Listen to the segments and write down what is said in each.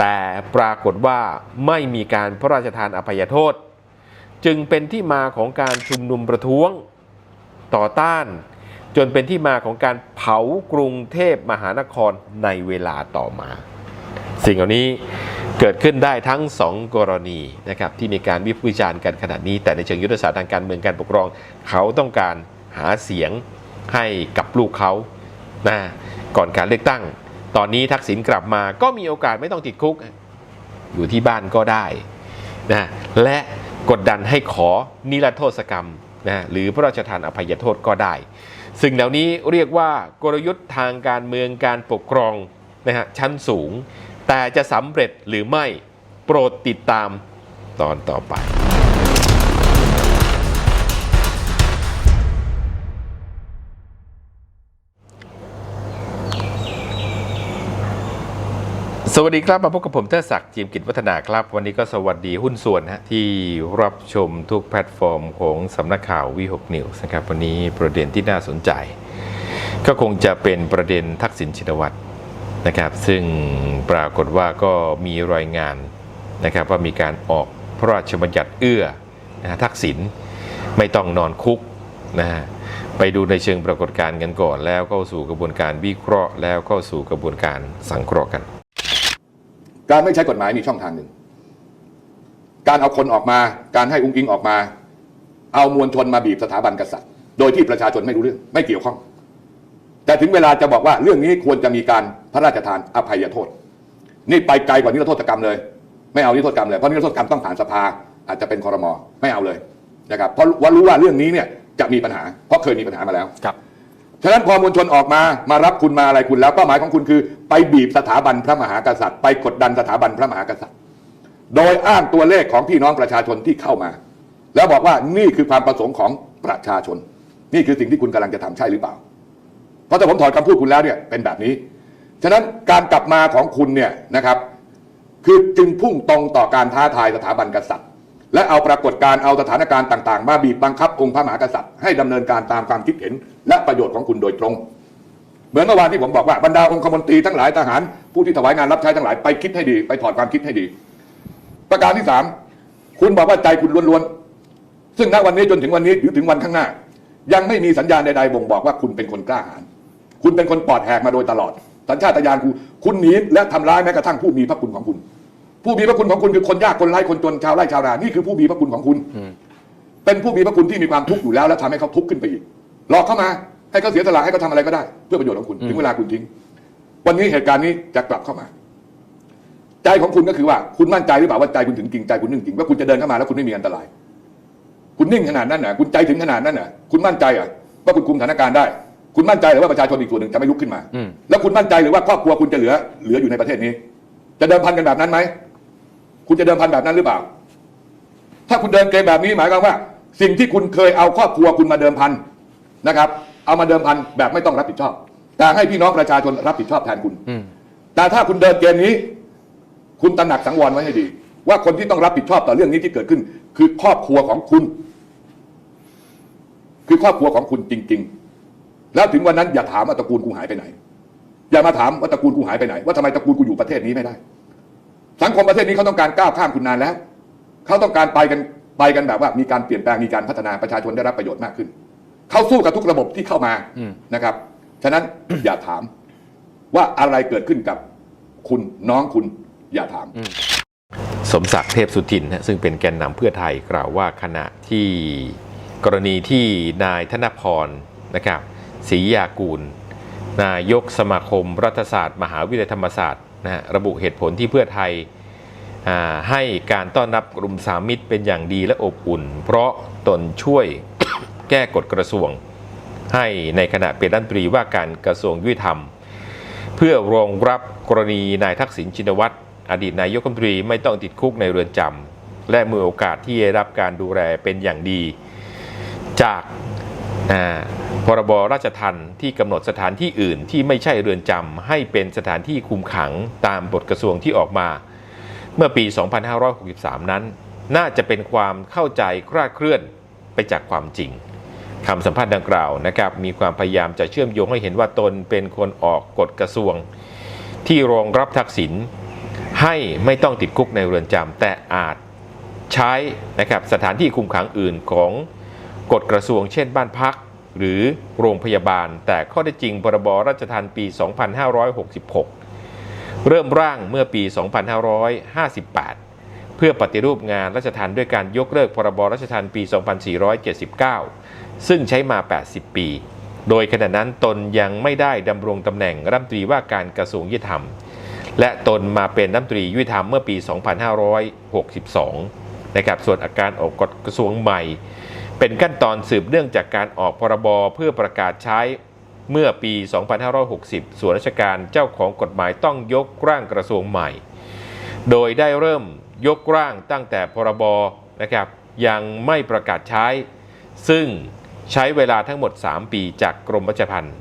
แต่ปรากฏว่าไม่มีการพระราชทานอภัยโทษ จึงเป็นที่มาของการชุมนุมประท้วงต่อต้าน จนเป็นที่มาของการเผากรุงเทพมหานครในเวลาต่อมา สิ่งเหล่านี้เกิดขึ้นได้ทั้งสองกรณีนะครับที่มีการวิพากษ์วิจารณ์กันขนาดนี้ แต่ในเชิงยุทธศาสตร์ทางการเมืองการปกครอง เขาต้องการหาเสียงให้กับลูกเขานะก่อนการเลือกตั้ง ตอนนี้ทักษิณกลับมาก็มีโอกาสไม่ต้องติดคุก อยู่ที่บ้านก็ได้นะและกดดันให้ขอนิรโทษกรรมนะหรือพระราชทานอภัยโทษก็ได้สิ่งเหล่านี้เรียกว่ากลยุทธ์ทางการเมืองการปกครองนะฮะชั้นสูง แต่จะสำเร็จหรือไม่โปรดติดตามตอนต่อไป สวัสดีครับมาพบกับผมเทอศักดิ์จีมกิจวัฒนาครับ วันนี้ก็สวัสดีหุ้นส่วนฮะที่รับชมทุกแพลตฟอร์มของสำนักข่าววีหกนิวส์นะครับวันนี้ประเด็นที่น่าสนใจ ก็คงจะเป็นประเด็นทักษิณชินวัตรนะครับ ซึ่งปรากฏว่าก็มีรายงานนะครับว่ามีการออกพระราชบัญญัติเอื้อนะฮะทักษิณไม่ต้องนอนคุกนะฮะไปดูในเชิงปรากฏการณ์กันก่อน แล้วเข้าสู่กระบวนการวิเคราะห์ แล้วเข้าสู่กระบวนการสังเคราะห์กัน การไม่ใช้กฎหมายมีช่องทางหนึ่ง การเอาคนออกมา การให้อุ้งอิงออกมา เอามวลชนมาบีบสถาบันกษัตริย์ โดยที่ประชาชนไม่รู้เรื่อง ไม่เกี่ยวข้อง แต่ถึงเวลาจะบอกว่าเรื่องนี้ควรจะมีการพระราชทานอภัยโทษ นี่ไปไกลกว่านิรโทษกรรมเลย ไม่เอานิรโทษกรรมเลย เพราะนิรโทษกรรมต้องผ่านสภา อาจจะเป็นคอรมอไม่เอาเลยนะครับ เพราะว่ารู้ว่าเรื่องนี้เนี่ยจะมีปัญหา เพราะเคยมีปัญหามาแล้วครับ ฉะนั้นพอมวลชนออกมามารับคุณมาอะไรคุณแล้วเป้าหมายของคุณคือ ไปบีบสถาบันพระมหากษัตริย์ ไปกดดันสถาบันพระมหากษัตริย์ โดยอ้างตัวเลขของพี่น้องประชาชนที่เข้ามา แล้วบอกว่านี่คือความประสงค์ของประชาชน นี่คือสิ่งที่คุณกำลังจะทำใช่หรือเปล่า เพราะถ้าผมถอดคำพูดคุณแล้วเนี่ยเป็นแบบนี้ ฉะนั้นการกลับมาของคุณเนี่ยนะครับ คือจึงพุ่งตรงต่อการท้าทายสถาบันกษัตริย์ และเอาปรากฏการณ์เอาสถานการณ์ต่างๆ มาบีบบังคับองค์พระมหากษัตริย์ให้ดำเนินการตามความคิดเห็น และประโยชน์ของคุณโดยตรง เหมือนเมื่อวานที่ผมบอกว่าบรรดาองคมนตรีทั้งหลายทหารผู้ที่ถวายงานรับใช้ทั้งหลายไปคิดให้ดี ไปถอดความคิดให้ดี ประการที่สามคุณบอกว่าใจคุณล้วนๆซึ่งณวันนี้จนถึงวันนี้หรือถึงวันข้างหน้า ยังไม่มีสัญญาณใดๆบ่งบอกว่าคุณเป็นคนกล้าหาญคุณเป็นคนปลอดแหกมาโดยตลอดสัญชาตญาณคุณคุณหนีและทำร้ายแม้กระทั่งผู้มีพระคุณของคุณ ผู้มีพระคุณของคุณคือคนยากคนไร้คนจนชาวไร่ชาวนานี่คือผู้มีพระคุณของคุณเป็นผู้มีพระคุณที่มีความทุกข์อยู่แล้ว แล้วทำให้เขาทุกข์ขึ้นไปอีกหลอกเข้ามา ให้เขาเสียสละให้เขาทำอะไรก็ได้ เพื่อประโยชน์ของคุณถึงเวลาคุณทิ้ง วันนี้เหตุการณ์นี้จะกลับเข้ามา ใจของคุณก็คือว่า คุณมั่นใจหรือเปล่าว่าใจคุณถึงจริงใจคุณนิ่งจริงว่าคุณจะเดินเข้ามาแล้วคุณไม่มีอันตราย คุณนิ่งขนาดนั้นน่ะ คุณใจถึงขนาดนั้นน่ะ คุณมั่นใจอะว่าคุณคุมสถานการณ์ได้ คุณมั่นใจหรือว่าประชาชนอีกส่วนหนึ่งจะไม่ลุกขึ้นมาอืมแล้วคุณมั่นใจหรือว่าครอบครัวคุณจะเหลือเหลืออยู่ในประเทศนี้ จะเดิมพันกันแบบนั้นไหม คุณจะเดิมพันแบบนั้นหรือเปล่า ถ้าคุณเดินเกมแบบนี้หมายความว่า สิ่งที่คุณเคยเอาครอบครัวคุณมาเดิมพันนะครับ เอามาเดิมพันแบบไม่ต้องรับผิดชอบ แต่ให้พี่น้องประชาชนรับผิดชอบแทนคุณ อืม แต่ถ้าคุณเดินเกมนี้ คุณตระหนักสังวรไว้ให้ดี ว่าคนที่ต้องรับผิดชอบต่อเรื่องนี้ที่เกิดขึ้น คือครอบครัวของคุณ คือครอบครัวของคุณจริง ๆ แล้วถึงวันนั้นอย่าถามว่าตระกูลกูหายไปไหน อย่ามาถามว่าตระกูลกูหายไปไหน ว่าทำไมตระกูลกูอยู่ประเทศนี้ไม่ได้ สังคมประเทศนี้เขาต้องการก้าวข้ามคุณนานแล้วเขาต้องการไปกันไปกันแบบว่ามีการเปลี่ยนแปลงมีการพัฒนาประชาชนได้รับประโยชน์มากขึ้นเขาสู้กับทุกระบบที่เข้ามาอืมนะครับ ฉะนั้นอย่าถามว่าอะไรเกิดขึ้นกับคุณน้องคุณอย่าถาม สมศักดิ์เทพสุทินนะซึ่งเป็นแกนนำเพื่อไทยกล่าวว่าขณะที่กรณีที่นายธนพรนะครับศรียากูล นายกสมาคมรัฐศาสตร์ มหาวิทยาลัยธรรมศาสตร์ นะระบุเหตุผลที่เพื่อไทยให้การต้อนรับกลุ่มสามมิตรเป็นอย่างดีและอบอุ่น เพราะตนช่วยแก้กฎกระทรวง ให้ในขณะเป็นรัฐมนตรีว่าการกระทรวงยุติธรรม เพื่อรองรับกรณีนายทักษิณชินวัตรอดีตนายกรัฐมนตรีไม่ต้องติดคุกในเรือนจำและมือโอกาสที่ได้รับการดูแลเป็นอย่างดี จากา พรบราชทัณฑ์ที่กำหนดสถานที่อื่นที่ไม่ใช่เรือนจำให้เป็นสถานที่คุมขังตามบทกระทรวงที่ออกมา เมื่อปี 2563 นั้น น่าจะเป็นความเข้าใจคลาดเคลื่อนไปจากความจริงคำสัมภาษณ์ดังกล่าวนะครับมีความพยายามจะเชื่อมโยงให้เห็นว่าตนเป็นคนออกกฎกระทรวง ที่รองรับทักษิณให้ไม่ต้องติดคุกในเรือนจำแต่อาจใช้นะครับสถานที่คุมขังอื่นของกฎกระทรวงเช่นบ้านพัก หรือโรงพยาบาล แต่ข้อได้จริงพรบราชทัณฑ์ปี 2566 เริ่มร่างเมื่อปี 2558 เพื่อปฏิรูปงานราชทัณฑ์ด้วยการยกเลิกพรบราชทัณฑ์ปี 2479 ซึ่งใช้มา 80 ปี โดยขณะนั้นตนยังไม่ได้ดำรงตำแหน่งรัฐมนตรีว่าการกระทรวงยุติธรรม และตนมาเป็นรัฐมนตรียุติธรรมเมื่อปี 2562 นะครับ ส่วนอาการออกกฎกระทรวงใหม่ เป็นขั้นตอนสืบเนื่องจากการออกพรบเพื่อประกาศใช้เมื่อปี 2560 ส่วนราชการเจ้าของกฎหมายต้องยกร่างกระทรวงใหม่ โดยได้เริ่มยกร่างตั้งแต่พรบนะครับยังไม่ประกาศใช้ ซึ่งใช้เวลาทั้งหมด 3 ปีจากกรมราชพัณฑ์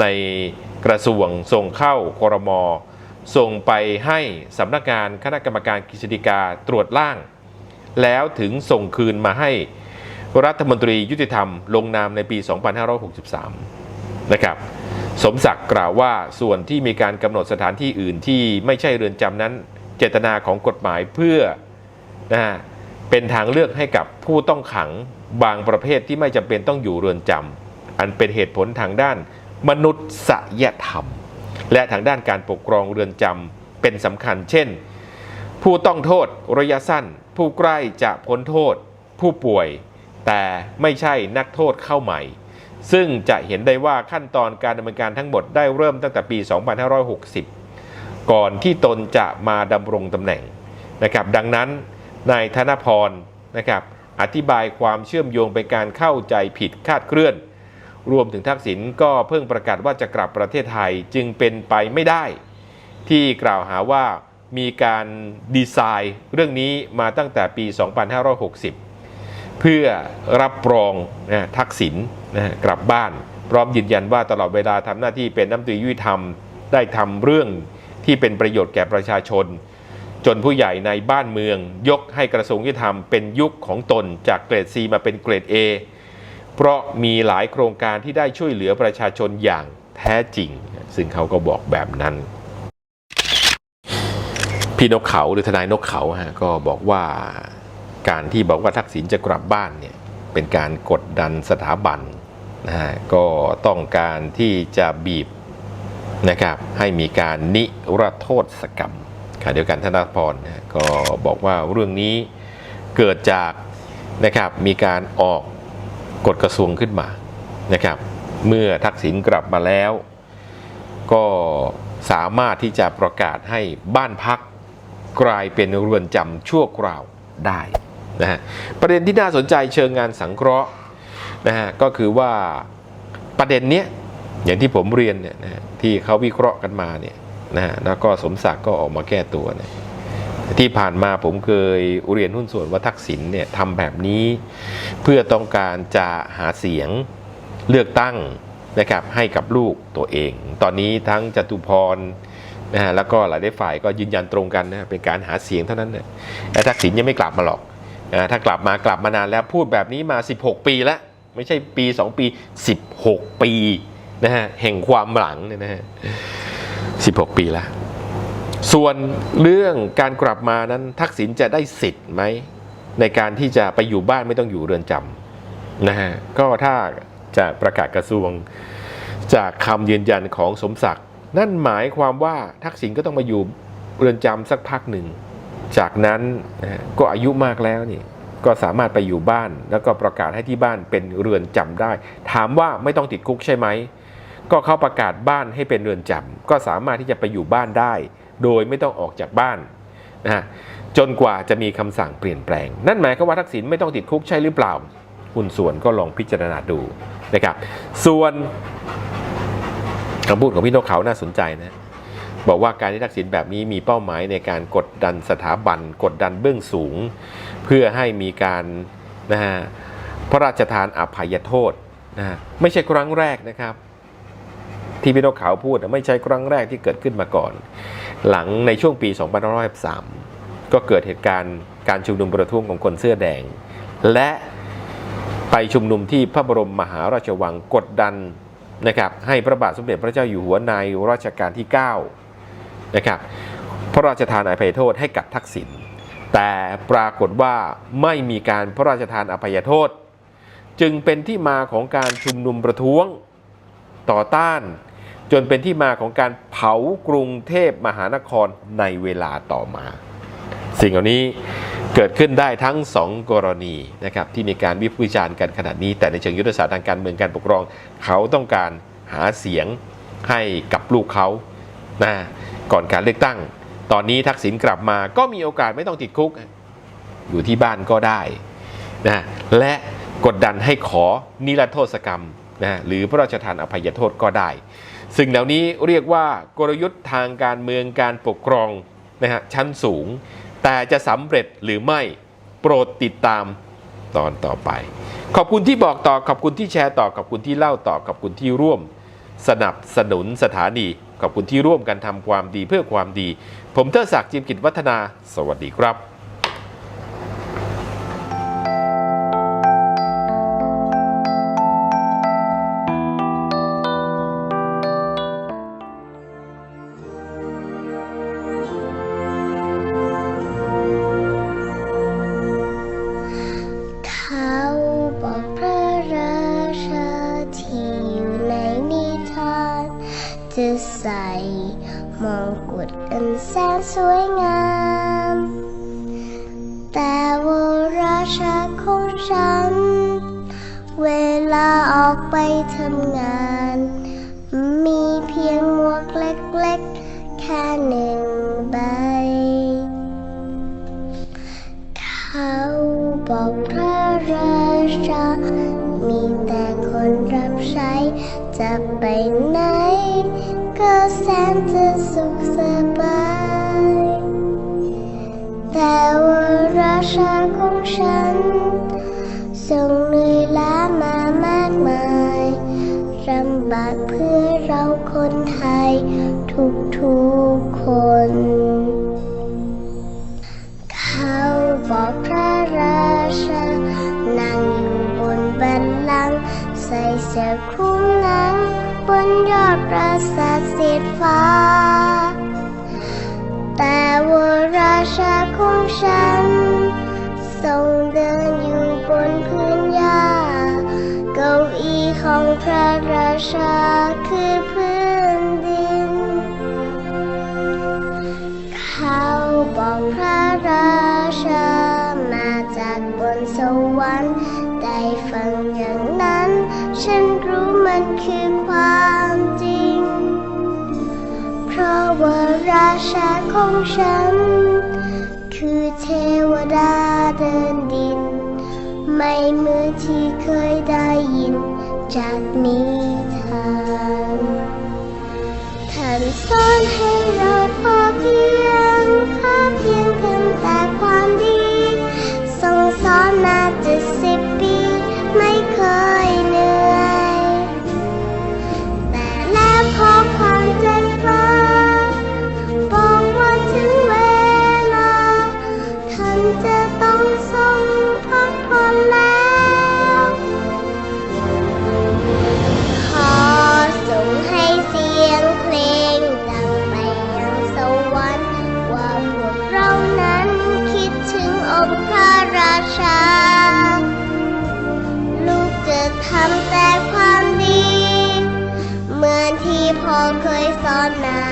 ในกระทรวงส่งเข้าครมส่งไปให้สำนักงานคณะกรรมการกฤษฎีกาตรวจร่าง แล้วถึงส่งคืนมาให้ รัฐมนตรียุติธรรม ลงนามในปี 2563 นะครับสมศักดิ์กล่าวว่าส่วนที่มีการกำหนดสถานที่อื่นที่ไม่ใช่เรือนจำนั้น เจตนาของกฎหมายเพื่อนะเป็นทางเลือกให้กับผู้ต้องขังบางประเภทที่ไม่จำเป็นต้องอยู่เรือนจำอันเป็นเหตุผลทางด้านมนุษยธรรม และทางด้านการปกครองเรือนจำเป็นสำคัญ เช่น ผู้ต้องโทษระยะสั้น ผู้ใกล้จะพ้นโทษ ผู้ป่วย แต่ไม่ใช่นักโทษเข้าใหม่ ซึ่งจะเห็นได้ว่าขั้นตอนการดำเนินการทั้งหมดได้เริ่มตั้งแต่ปี 2560 ก่อนที่ตนจะมาดำรงตำแหน่งนะครับดังนั้นนายธนพรนะครับอธิบายความเชื่อมโยงเป็นการเข้าใจผิดคาดเคลื่อน รวมถึงทักษิณก็เพิ่งประกาศว่าจะกลับประเทศไทยจึงเป็นไปไม่ได้ ที่กล่าวหาว่ามีการดีไซน์เรื่องนี้มาตั้งแต่ปี 2560 เพื่อรับรองนะทักษิณนะกลับบ้าน พร้อมยืนยันว่าตลอดเวลาทำหน้าที่เป็นน้ำตรียุติธรรม ได้ทำเรื่องที่เป็นประโยชน์แก่ประชาชน จนผู้ใหญ่ในบ้านเมือง ยกให้กระทรวงยุติธรรมเป็นยุคของตนจากเกรด C มาเป็นเกรด A เพราะมีหลายโครงการที่ได้ช่วยเหลือประชาชนอย่างแท้จริง ซึ่งเขาก็บอกแบบนั้น พี่นกเขาหรือทนายนกเขาฮะก็บอกว่า การที่บอกว่าทักษิณจะกลับบ้านเนี่ยเป็นการกดดันสถาบันนะฮะก็ต้องการที่จะบีบนะครับให้มีการนิรโทษกรรมขณะเดียวกันธนพรนะก็บอกว่าเรื่องนี้เกิดจากนะครับมีการออกกฎกระทรวงขึ้นมานะครับเมื่อทักษิณกลับมาแล้ว ก็สามารถที่จะประกาศให้บ้านพักกลายเป็นเรือนจำชั่วคราวได้ นะฮะประเด็นที่น่าสนใจเชิงงานสังเคราะห์นะฮะก็คือว่าประเด็นเนี้ยอย่างที่ผมเรียนเนี่ยนะที่เขาวิเคราะห์กันมาเนี่ยนะฮะแล้วก็สมศักดิ์ก็ออกมาแก้ตัวเนี่ยที่ผ่านมาผมเคยเรียนหุ้นส่วนว่าทักษิณเนี่ยทำแบบนี้ เพื่อต้องการจะหาเสียงเลือกตั้งนะครับให้กับลูกตัวเอง ตอนนี้ทั้งจตุพรนะฮะแล้วก็หลายฝ่ายก็ยืนยันตรงกันนะเป็นการหาเสียงเท่านั้นนะแต่ทักษิณยังไม่กลับมาหรอก ถ้ากลับมากลับมานานแล้วพูดแบบนี้มา 16 ปีแล้ว ไม่ใช่ปี 2 ปี 16 ปีนะฮะแห่งความหลังเนี่ยนะฮะ16 ปีแล้ว ส่วนเรื่องการกลับมานั้นทักษิณจะได้สิทธิ์ไหม ในการที่จะไปอยู่บ้านไม่ต้องอยู่เรือนจำนะฮะก็ถ้าจะประกาศกระทรวงจากคำยืนยันของสมศักดิ์นั่นหมายความว่าทักษิณก็ต้องมาอยู่เรือนจำสักพักหนึ่ง จากนั้นก็อายุมากแล้วนี่ก็สามารถไปอยู่บ้าน แล้วก็ประกาศให้ที่บ้านเป็นเรือนจำได้ ถามว่าไม่ต้องติดคุกใช่ไหมก็เขาประกาศบ้านให้เป็นเรือนจำก็สามารถที่จะไปอยู่บ้านได้ โดยไม่ต้องออกจากบ้านนะฮะจนกว่าจะมีคำสั่งเปลี่ยนแปลง นั่นหมายความว่าทักษิณไม่ต้องติดคุกใช่หรือเปล่าหุ้นส่วนก็ลองพิจารณาดูนะครับ ส่วนคำพูดของพี่นกเขาน่าสนใจนะ บอกว่าการที่ทักษิณแบบนี้มีเป้าหมายในการกดดันสถาบัน กดดันเบื้องสูง เพื่อให้มีการนะฮะพระราชทานอภัยโทษนะฮะไม่ใช่ครั้งแรกนะครับ ที่พี่นกขาวพูดไม่ใช่ครั้งแรกที่เกิดขึ้นมาก่อน หลังในช่วงปี2553ก็เกิดเหตุการณ์การชุมนุมประท้วงของคนเสื้อแดง และไปชุมนุมที่พระบรมมหาราชวังกดดันนะครับให้พระบาทสมเด็จพระเจ้าอยู่หัวในรัชกาลที่ 9 นะครับพระราชทานอภัยโทษให้กับทักษิณแต่ปรากฏว่าไม่มีการพระราชทานอภัยโทษ จึงเป็นที่มาของการชุมนุมประท้วงต่อต้าน จนเป็นที่มาของการเผากรุงเทพมหานครในเวลาต่อมา สิ่งเหล่านี้เกิดขึ้นได้ทั้งสองกรณีนะครับที่มีการวิพากษ์วิจารณ์กันขนาดนี้ แต่ในเชิงยุทธศาสตร์ทางการเมืองการปกครอง เขาต้องการหาเสียงให้กับลูกเขานะ ก่อนการเลือกตั้ง ตอนนี้ทักษิณกลับมาก็มีโอกาสไม่ต้องติดคุก อยู่ที่บ้านก็ได้นะและกดดันให้ขอนิรโทษกรรมนะหรือพระราชทานอภัยโทษก็ได้สิ่งเหล่านี้เรียกว่ากลยุทธ์ทางการเมืองการปกครองนะฮะชั้นสูง แต่จะสำเร็จหรือไม่โปรดติดตามตอนต่อไป ขอบคุณที่บอกต่อขอบคุณที่แชร์ต่อขอบคุณที่เล่าต่อขอบคุณที่ร่วม สนับสนุนสถานี ขอบคุณที่ร่วมกันทำความดีเพื่อความดี ผมเทอศักดิ์จิมกิจวัฒนา สวัสดีครับ เขาบอกพระราชา มีแต่คนรับใช้ จะไปไหน ก็แสนจะสุขสบาย แต่ว่าราชาของฉันทรงเหนื่อยล้ามามากมายลำบากเพื่อเราคนไทย ทุกๆคน ใส่เสื้อคลุมนังบนยอดปราสาทสีฟ้า แต่ว่าราชาของฉันทรงเดินอยู่บนพื้นหญ้าเก้าอี้ของพระราชาคือพื้นดิน เขาบอกพระราชามาจากบนสวรรค์ได้ฟังอย่างนั้น มันคือความจริง เพราะว่าราชาของฉัน คือเทวดาเดินดิน ไม่เหมือนที่เคยได้ยินจากนิทานท่านสอนให้ มนา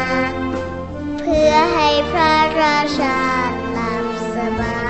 เพื่อให้พระราชาหลับสบาย